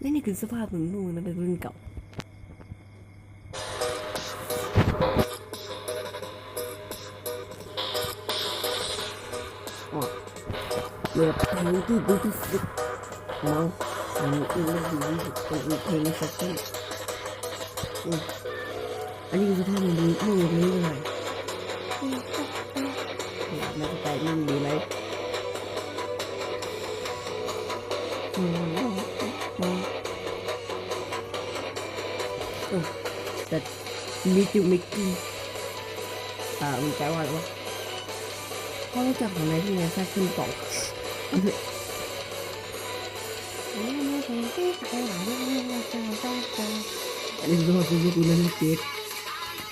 และนี่คือสภาพของนูนะเป็นรุ่นเก่าเลือกเพลงที่ดีที่สุดน้องอันนี้เลือกดีที่สุดเป็นเพลงสักที่อันนี้คือสภาพมันดีไม่มีนี้เลยเนี่ยมันจะไปมันดีไหมอืม เออแต่มิจูมิกี้อ่ามันแปลว่าอะไรวะพ่อรู้จักของนายที่นายแท้ขึ้นต่ออันนี้ก็คือยุคนั้นเกต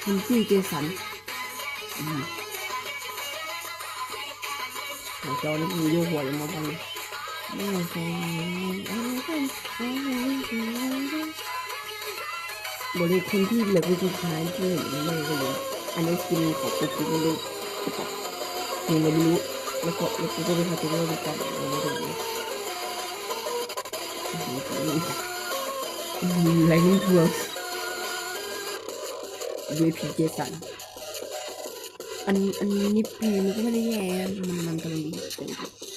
คุณชื่อเจสันอืมของจอนี่คือโยกหัวยังมาฟังเลยไม่ใช่ บริคนที่เหลือคือสุดท้ายที่เห็นไม่ก็เลยอันนี้กินของปุ๊บปุ๊บไม่รู้ยังไม่รู้แล้วก็แล้วก็ไปทำตัวเองก่อนยังไม่รู้อะไรนี่ทัวร์ดูพีเจสันอันอันนี้เพลงมันก็ไม่ได้แย่มันมันกำลังดีแต่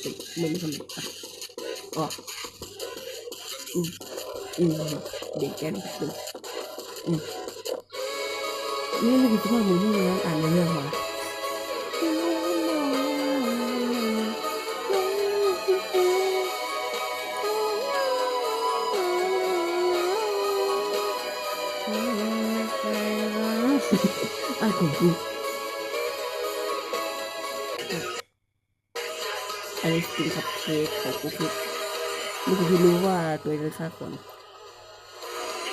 แต่มันไม่สนุกอะอ๋ออืมอืมเด็กแกนดูอืม นี่มันคือสภามึงที่เรอ่านเรื่องมาอะของกูอันนี้กินคัพเค้กของกูพินี่คือรู้ว่าตัวเองฆ่าคน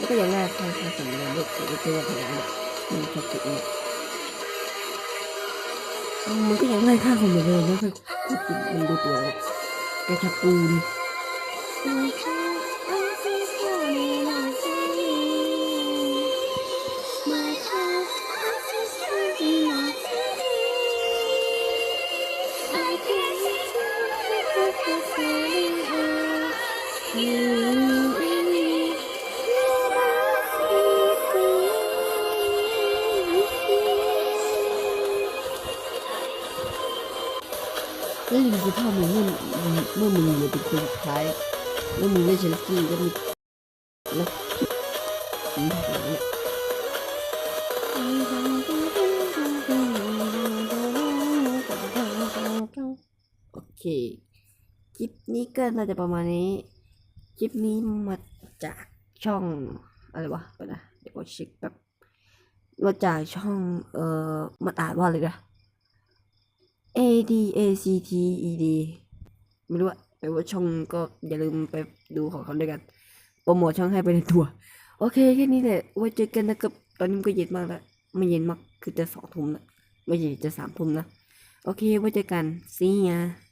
ก็ย่างแรกฆ่าฆ่าสำเร็จด้วยตัวเองพยายามมันคัพเค้กเนี่ยมันก็ยังไล่ฆ่าคนเหมือนเดิมนะคือมันดูตัวกระชับปูนแล้วนี่คือภาพมึงเมื่อเมื่อมึงเหลือเป็นคนท้ายเมื่อมึงได้เชลซีก็มีแล้วอืมอย่างเงี้ยโอเค คลิปนี้ก็น่าจะประมาณนี้ คลิปนี้มาจากช่องอะไรวะเดี๋ยวนะ เดี๋ยวกดเช็คแบบมาจากช่องเอ่อมันอ่านว่าอะไรนะ A D A C T E D ไม่รู้อะแต่ว่าช่องก็อย่าลืมไปดูของเขาด้วยกันโปรโมทช่องให้ไปในตัว โอเคแค่นี้แหละไว้เจอกันนะครับตอนนี้ก็เย็นมากแล้วไม่เย็นมากคือจะสองทุ่มแล้วไม่ใช่จะสามทุ่มนะ โอเคไว้เจอกัน see ya